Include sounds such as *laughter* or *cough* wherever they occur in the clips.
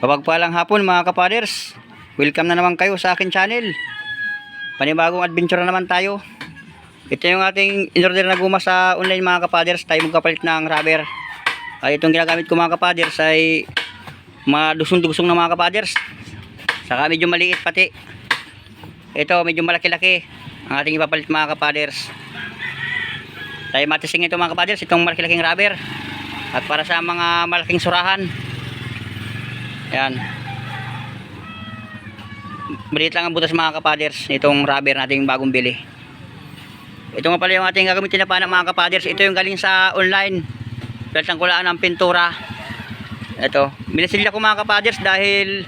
Papagpalang hapon mga kapaders. Welcome na naman kayo sa akin channel. Panibagong adventure na naman tayo. Ito yung ating in-order na guma sa online mga kapaders. Tayo magkapalit ng rubber. Ay itong ginagamit ko mga kapaders ay madusong-dusong na mga kapaders. Saka medyo maliit pati. Ito medyo malaki-laki. Ang ating ipapalit mga kapaders. Tayo matising ito mga kapaders. Itong malaki-laking rubber. At para sa mga malaking surahan. Yan. Maliit lang ang butas mga kapaders. Itong rubber nating bagong bili. Ito nga pala yung ating gagamitin na pana mga kapaders. Ito yung galing sa online. Palitan ko lang ng pintura. Ito. Minasilya ko mga kapaders dahil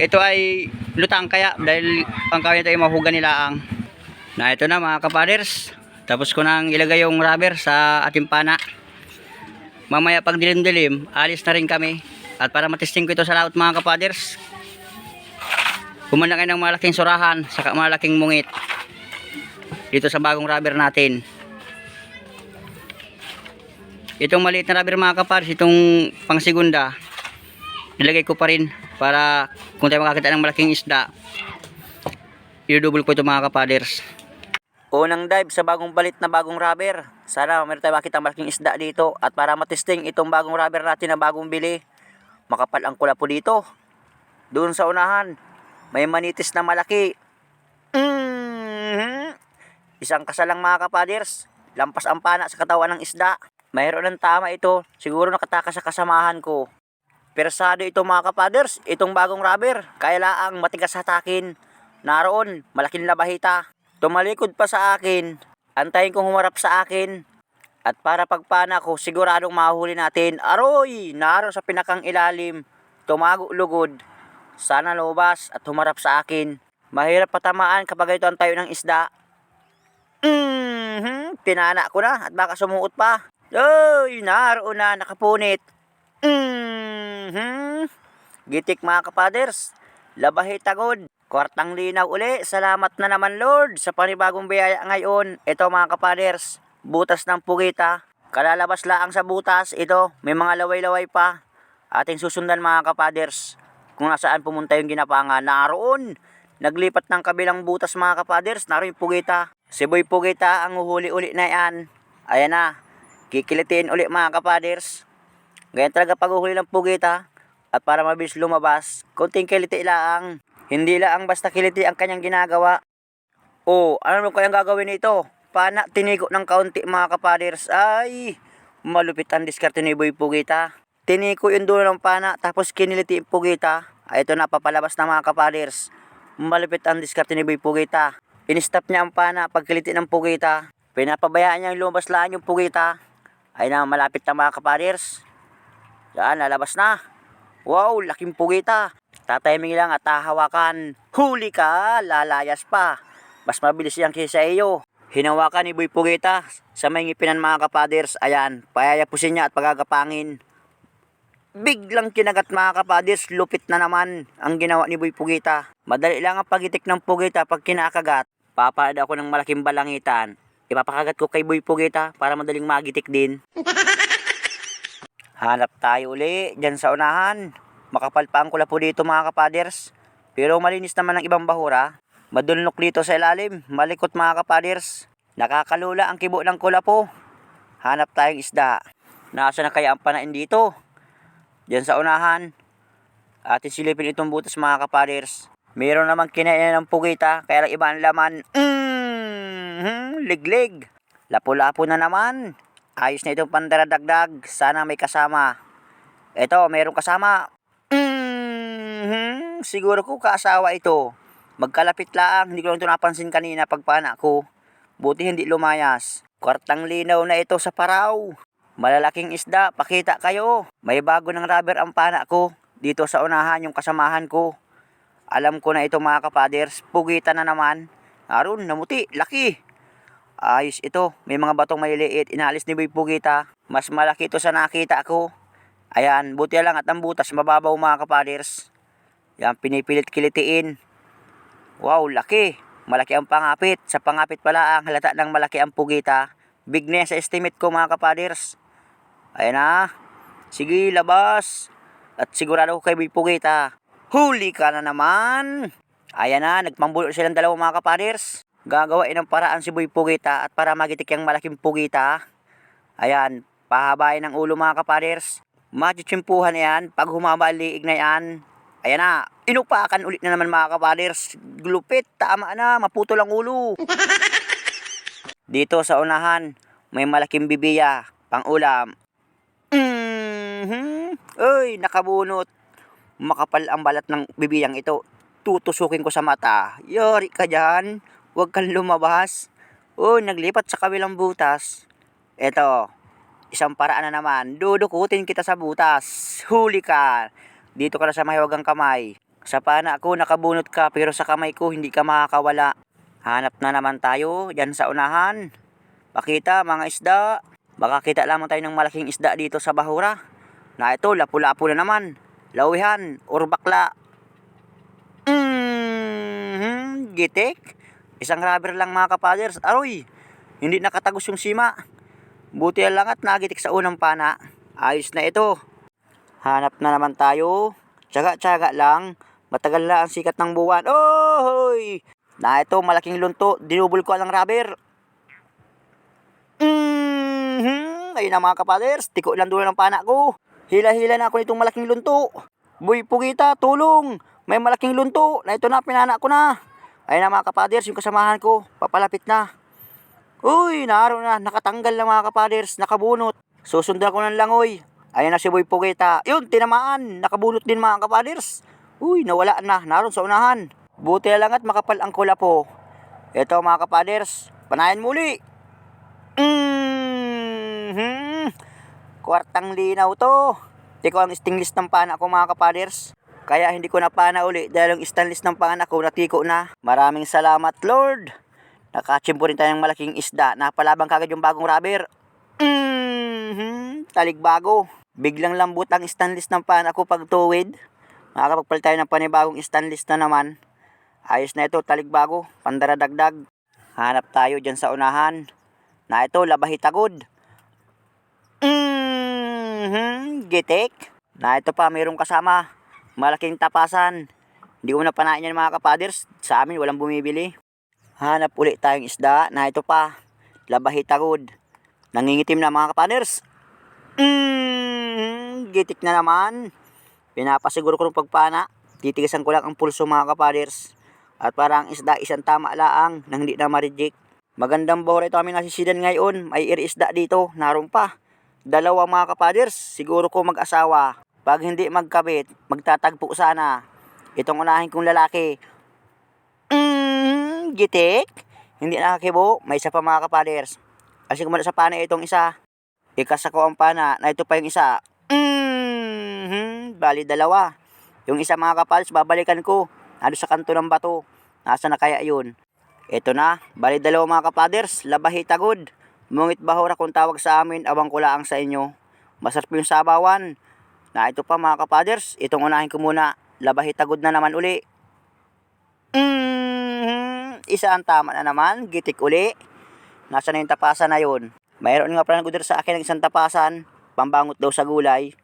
ito ay lutang kaya dahil ito ay mahuga nila ang na ito na mga kapaders. Tapos ko nang ilagay yung rubber sa ating pana. Mamaya pag dilim-dilim, alis na rin kami. At para matesting ko ito sa laot mga kapaders, kumanda kayo ng malaking surahan, saka malaking mungit. Dito sa bagong rubber natin. Itong maliit na rubber mga kapaders, itong pang segunda, nilagay ko pa rin para kung tayo makakita ng malaking isda, i-double ko ito mga kapaders. Unang dive sa bagong balit na bagong rubber. Sana meron tayo makita malaking isda dito. At para matesting itong bagong rubber natin na bagong bili, makapal ang kula po dito. Doon sa unahan, may manitis na malaki. Mhm. Isang kasalang mga kapaders, lampas ang pana sa katawan ng isda. Mayroon ng tama ito, siguro nakatakas sa kasamahan ko. Persado ito mga kapaders, itong bagong rubber, kaya laang matigas hatakin. Naroon, malaking labahita. Tumalikod pa sa akin, antayin kong humarap sa akin. At para pagpana ko, siguradong mahuli natin. Aroy! Naroon sa pinakang ilalim, tumago lugod. Sana lumabas at humarap sa akin. Mahirap patamaan kapag ito ang tayo ng isda. Mhm, pinana ko na at baka sumuot pa. Ay, naroon na, nakapunit. Mhm. Gitik mga kapaders. Labahe tagod. Kwartang linaw uli. Salamat na naman Lord sa panibagong biyaya ngayon. Ito mga kapaders. Butas ng pugita. Kalalabas laang sa butas. Ito, may mga laway-laway pa. Ating susundan mga kapaders. Kung nasaan pumunta yung ginapangan. Naroon. Naglipat ng kabilang butas mga kapaders. Naroon yung pugita. Si Boy Pugita ang uhuli-uli na yan. Ayan na. Kikilitiin uli mga kapaders. Ganyan talaga pag-uhuli ng pugita. At para mabilis lumabas, konting kiliti lang. Hindi lang basta kiliti ang kanyang ginagawa. Oh, ano mo kayang gagawin nito? Pana, tinigo ng kaunti mga kapaders. Ay, malupit ang diskarte ni Boy Pugita. Tiniko yung dulo ng pana, tapos kiniliti yung Pugita. Ay, ito na, papalabas na mga kapaders. Malupit ang diskarte ni Boy Pugita. In-stop niya ang pana pagkiliti ng Pugita. Pinapabayaan niyang lumabas lang yung Pugita. Ay na, malapit na mga kapaders. Yan, lalabas na. Wow, laking pugita. Tatiming lang at hahawakan. Huli ka, lalayas pa. Mas mabilis yan kaysa iyo. Hinawakan ni Boy Pugita sa may ngipinan mga kapaders. Ayan, payayapusin niya at pagagapangin. Biglang kinagat mga kapaders, lupit na naman ang ginawa ni Boy Pugita. Madali lang ang pagitik ng Pugita pag kinakagat. Papalad ako ng malaking balangitan. Ipapakagat ko kay Boy Pugita para madaling magitik din. *laughs* Hanap tayo uli dyan sa unahan. Makapal pa ang po dito mga kapaders. Pero malinis naman ang ibang bahura. Madulnok dito sa ilalim. Malikot mga kapaders. Nakakalula ang kibo ng kula po. Hanap tayong isda. Nasa na kaya ang panain dito? Dyan sa unahan. Atin silipin itong butas mga kapaders. Meron naman kinain ng pugita. Kaya lang iba ang laman. Mm, liglig. Lapo-lapo na naman. Ayos na itong pandaradagdag. Sana may kasama. Ito, mayroong kasama. Mhm, siguro ko kaasawa ito. Magkalapit lang, hindi ko lang ito napansin kanina pagpana ko. Buti hindi lumayas. Kwartang linaw na ito sa paraw. Malalaking isda, pakita kayo. May bago ng rubber ang pana ko. Dito sa unahan yung kasamahan ko. Alam ko na ito mga kapaders, pugita na naman. Aron, namuti, laki. Ayos ito. May mga batong maliliit. Inalis ni Boy Pugita. Mas malaki ito sa nakita ko. Ayan, buti lang at ang butas mababaw mga kapaders. Yan, pinipilit kilitiin. Wow, laki. Malaki ang pangapit. Sa pangapit pala ang halata ng malaki ang pugita. Big na sa estimate ko mga kapaders. Ayan na. Sige, labas. At sigurado ko kay Boy Pugita. Huli ka na naman! Ayan na, nagpambulot silang dalawa mga kapaders. Gagawain ng paraan si Boy Pugita at para magitik yung malaking Pugita. Ayan, pahabain ng ulo mga kapaders. Machichimpuhan yan pag humaba liig na yan. Ayan na, inupakan ulit na naman mga kapaders. Glupit, tama na, maputol ang ulo. *laughs* Dito sa unahan, may malaking bibiya, pang ulam. Mhm. Uy, nakabunot. Makapal ang balat ng bibiyang ito. Tutusukin ko sa mata. Yori ka dyan. Huwag kang lumabas. Uy, naglipat sa kabilang butas. Eto, isang paraan na naman. Dudukutin kita sa butas. Huli ka. Dito ka na sa mahiwagang kamay. Sa pana ako nakabunot ka pero sa kamay ko hindi ka makakawala. Hanap na naman tayo dyan sa unahan. Pakita mga isda. Baka kita lamang tayo ng malaking isda dito sa bahura. Na ito, lapu-lapu na naman. Lawihan, or bakla. Mm-hmm, gitik. Isang rubber lang mga kapaders. Aroy, hindi nakatagos yung sima. Buti lang at nagitik sa unang pana. Ayos na ito. Hanap na naman tayo. Tsaga-tsaga lang. Matagal na ang sikat ng buwan. Oy! Na ito, malaking lunto. Dinubol ko ang rubber. Mhm. Ayun na mga kapaders, tiko lang dulo ng pana ko. Hila-hila na ako nitong malaking lunto. Boy Pugita, tulong! May malaking lunto. Na ito na, pinana ko na. Ayun na mga kapaders, yung kasamahan ko. Papalapit na. Uy, naroon na. Nakatanggal na mga kapaders. Nakabunot. Susundan ko ng langoy. Ayun na si Boy Pugita. Yun, tinamaan. Nakabunot din mga kapaders. Uy, nawala na. Naroon sa unahan. Buti na lang at makapal ang kula po. Ito mga kapaders. Panayan muli. Mhm. Kwartang linaw to. Di ko ang stainless ng pana ko mga kapaders. Kaya hindi ko na pana uli dahil yung stainless ng pana ko natiko na. Maraming salamat Lord. Nakachimpo rin tayo ng malaking isda. Napalabang kagad yung bagong rubber. Mhm. Talig bago. Biglang lambot ang stainless ng pana ko pag tuwid. Makakapagpalit tayo ng panibagong stainless na naman. Ayos na ito, talig bago. Pandaradagdag. Hanap tayo dyan sa unahan. Na ito, labahitagod. Mhm, gitik. Na ito pa, mayroong kasama. Malaking tapasan. Hindi ko na panain yan mga kapaders. Sa amin, walang bumibili. Hanap ulit tayong isda. Na ito pa, labahitagod. Nangingitim na mga kapaders. Mhm, gitik na naman. Pinapasiguro ko ng pagpana. Titigasan ko lang ang pulso mga kapaders. At parang isda isang tama laang nang hindi na ma-reject. Magandang bahura ito kami nasisidan ngayon. May isda dito. Naroon pa. Dalawa mga kapaders. Siguro ko mag-asawa. Pag hindi magkabit, magtatagpo sana. Itong unahin kong lalaki. Mm, gitik. Hindi nakakibo. May isa pa mga kapaders. Kasi kumala sa pana itong isa. Ikas ako ang pana na ito pa yung isa. Bali dalawa. Yung isa mga kapaders, babalikan ko. Nado sa kanto ng bato. Nasa na kaya yun? Ito na, bali dalawa mga kapaders, labahitagod. Mungit bahura kung tawag sa amin, abang ko laang sa inyo. Masarap yung sabawan. Na ito pa mga kapaders, itong unahin ko muna, labahitagod na naman uli. Mm, isa ang tama na naman, gitik uli. Nasa na yung tapasan na yun? Mayroon nga pala nag sa akin ng isang tapasan, pambangot daw sa gulay.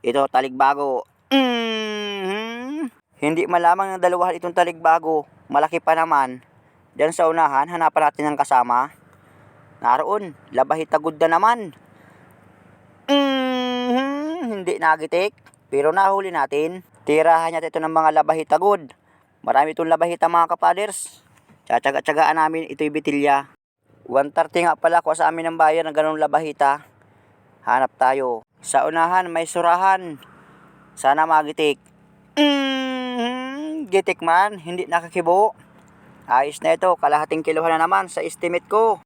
Ito, taligbago. Mm, hindi malamang ng dalawahan itong taligbago, malaki pa naman. Diyan sa unahan, hanapan natin ng kasama. Naroon, labahitagod na naman. Mhm, hindi nagitik. Pero nahuli natin. Tirahan niya ito ng mga labahitagod. Marami itong labahita mga kapaders. Tsatsaga-tsagaan namin ito'y bitilya. 130 nga pala ko sa amin ng bayan ng ganong labahita. Hanap tayo. Sa unahan may surahan. Sana magitik. Mhm, gitik man, hindi nakakibo. Ayos na ito, kalahating kiluhan na naman sa estimate ko.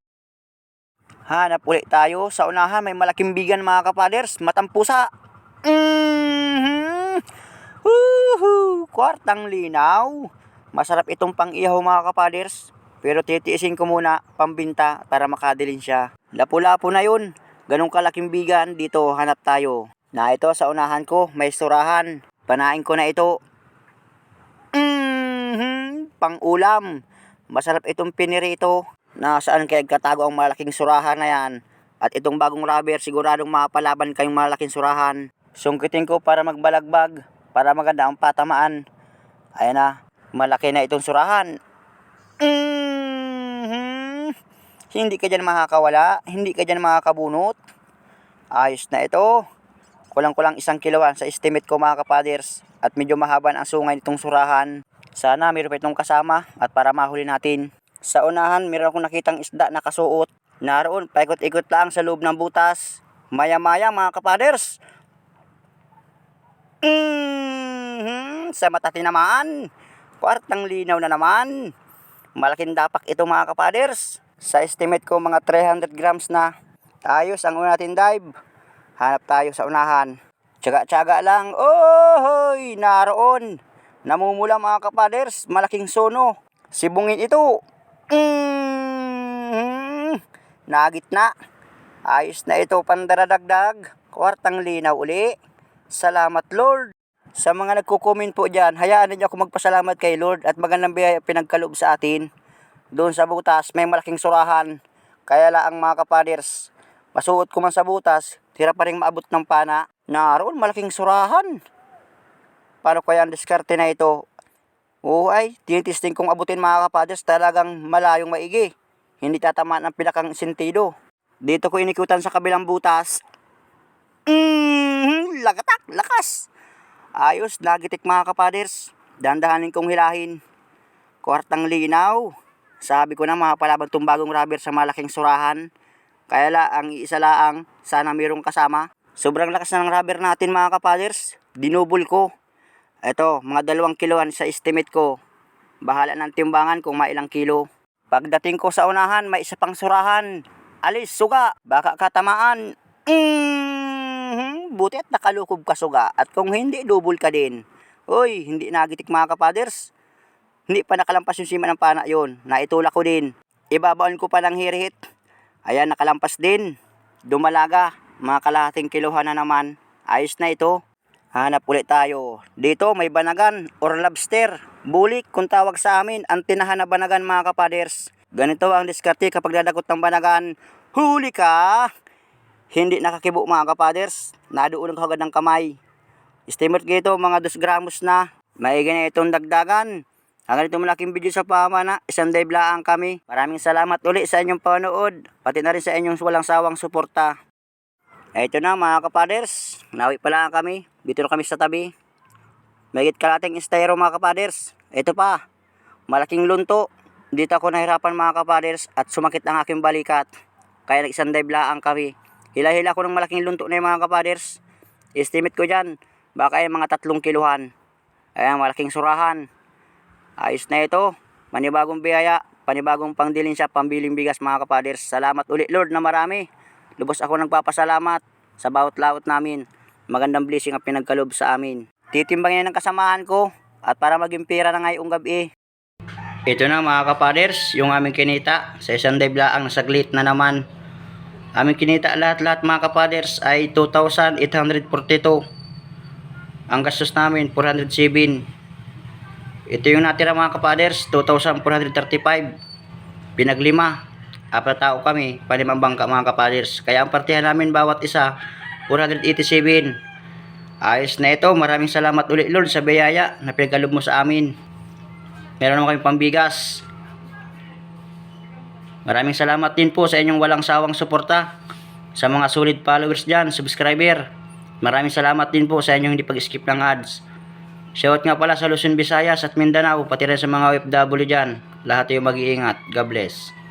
Hanap ulit tayo. Sa unahan may malaking bigan mga kapaders. Matampusa. Mhm. Woohoo! Kwartang linaw. Masarap itong pang-ihaw mga kapaders. Pero titiisin ko muna pambinta para makadilin siya. Lapu-lapu na yun. Ganong kalaking bigan dito hanap tayo. Na ito sa unahan ko may surahan. Panain ko na ito. Mhm. Pang-ulam. Masarap itong pinirito. Nasaan kaya katago ang malaking surahan na yan? At itong bagong rubber, siguradong mapalaban kayong malaking surahan. Sungkitin ko para magbalagbag, para maganda ang patamaan. Ayan na, malaki na itong surahan. Hindi ka dyan makakawala, hindi ka dyan makakabunot. Ayos na ito. Kulang-kulang isang kiloan sa estimate ko mga kapaders. At medyo mahaban ang sungay nitong surahan. Sana mayroon pa itong kasama at para mahuli natin. Sa unahan, meron akong nakitang isda na kasuot. Naroon, paikot-ikot lang sa loob ng butas. Maya-maya mga kapaders. Mhm, sa mata tinamaan. Kwartang linaw na naman. Malaking dapak ito mga kapaders. Sa estimate ko mga 300 grams na. Ayos ang una natin dive. Hanap tayo sa unahan. Tsaga-tsaga lang. Ohoy! Naroon. Namumula mga kapaders. Malaking sono. Sibungin ito. Mm-hmm. Nagitna. Ayos na ito pandaradagdag. Kwartang linaw uli. Salamat Lord. Sa mga nagko-comment po dyan, hayaan ninyo ako magpasalamat kay Lord at magandang biyaya pinagkaloob sa atin. Doon sa butas, may malaking surahan. Kaya lang mga kapaders, masuot ko man sa butas, tira pa rin maabot ng pana. Naroon, malaking surahan. Paano kaya ang diskarte na ito? Oo ay, tinitisting kong abutin mga kapaders, talagang malayong maigi. Hindi tatamaan ang pinakang sentido. Dito ko inikutan sa kabilang butas. Mm, lagatak, lakas. Ayos, nagitik mga kapaders. Dandahanin kong hilahin. Kwartang linaw. Sabi ko na mapalabang tong bagong rubber sa malaking surahan. Kaya la, ang iisa laang, sana mayroong kasama. Sobrang lakas na ng rubber natin mga kapaders. Dinubol ko. Ito, mga dalawang kiloan sa estimate ko. Bahala ng timbangan kung mailang kilo. Pagdating ko sa unahan, may isa pang surahan. Alis, suga, baka katamaan. Mm, buti at nakalukob ka suga. At kung hindi, double ka din. Uy, hindi nagitik mga kapaders. Hindi pa nakalampas yung sima ng pana yun. Naitulak ko din. Ibabaon ko pa ng hirihit. Ayan, nakalampas din. Dumalaga. Mga kalahating kiluhan na naman. Ayos na ito. Hanap ulit tayo. Dito may banagan or lobster. Bulik kung tawag sa amin. Ang tinahan na banagan mga kapaders. Ganito ang diskarte kapag dadagot ng banagan. Huli ka! Hindi nakakibo mga kapaders. Naduulong kagad ng kamay. Estimate ko mga 2 gramos na. Maigi na itong dagdagan. Hanggang ito malaking video sa pamana, isang dive lang kami. Maraming salamat uli sa inyong panood, pati na rin sa inyong walang sawang suporta. Ito na mga kapaders, nawi pala kami, dito na kami sa tabi. Mayigit kalating estero mga kapaders. Ito pa, malaking lunto. Dito ako nahirapan mga kapaders at sumakit ang aking balikat. Kaya isang dive lang kami. Hila-hila ko ng malaking lunto na yung mga kapaders. Estimate ko dyan, baka ay mga tatlong kiluhan. Ayan, malaking surahan. Ayos na ito. Panibagong biyaya, panibagong pangdilin siya, pambiling bigas mga kapaders. Salamat ulit Lord na marami. Lubos ako nagpapasalamat sa bawat laot namin. Magandang blessing ang pinagkalob sa amin. Titimbangin ng kasamahan ko at para maging pera na ngayong gabi. Ito na mga kapaders, yung aming kinita sa isang dive laang nasaglit na naman. Aming kinita lahat-lahat mga kapaders ay 2,842. Ang gastos namin 407. Ito yung natira mga kapaders, 2,435. Pinaglima. Apat tao kami, palimang bangka mga kapaders. Kaya ang partihan namin bawat isa, 487. Ayos na ito, maraming salamat ulit Lord sa biyaya na pinagkalob mo sa amin. Meron naman kami pambigas. Maraming salamat din po sa inyong walang sawang suporta. Sa mga solid followers dyan, subscriber. Maraming salamat din po sa inyong hindi pag-skip ng ads. Shoutout nga pala sa Luzon, Visayas at Mindanao, pati rin sa mga OFW dyan. Lahat ay mag-iingat. God bless.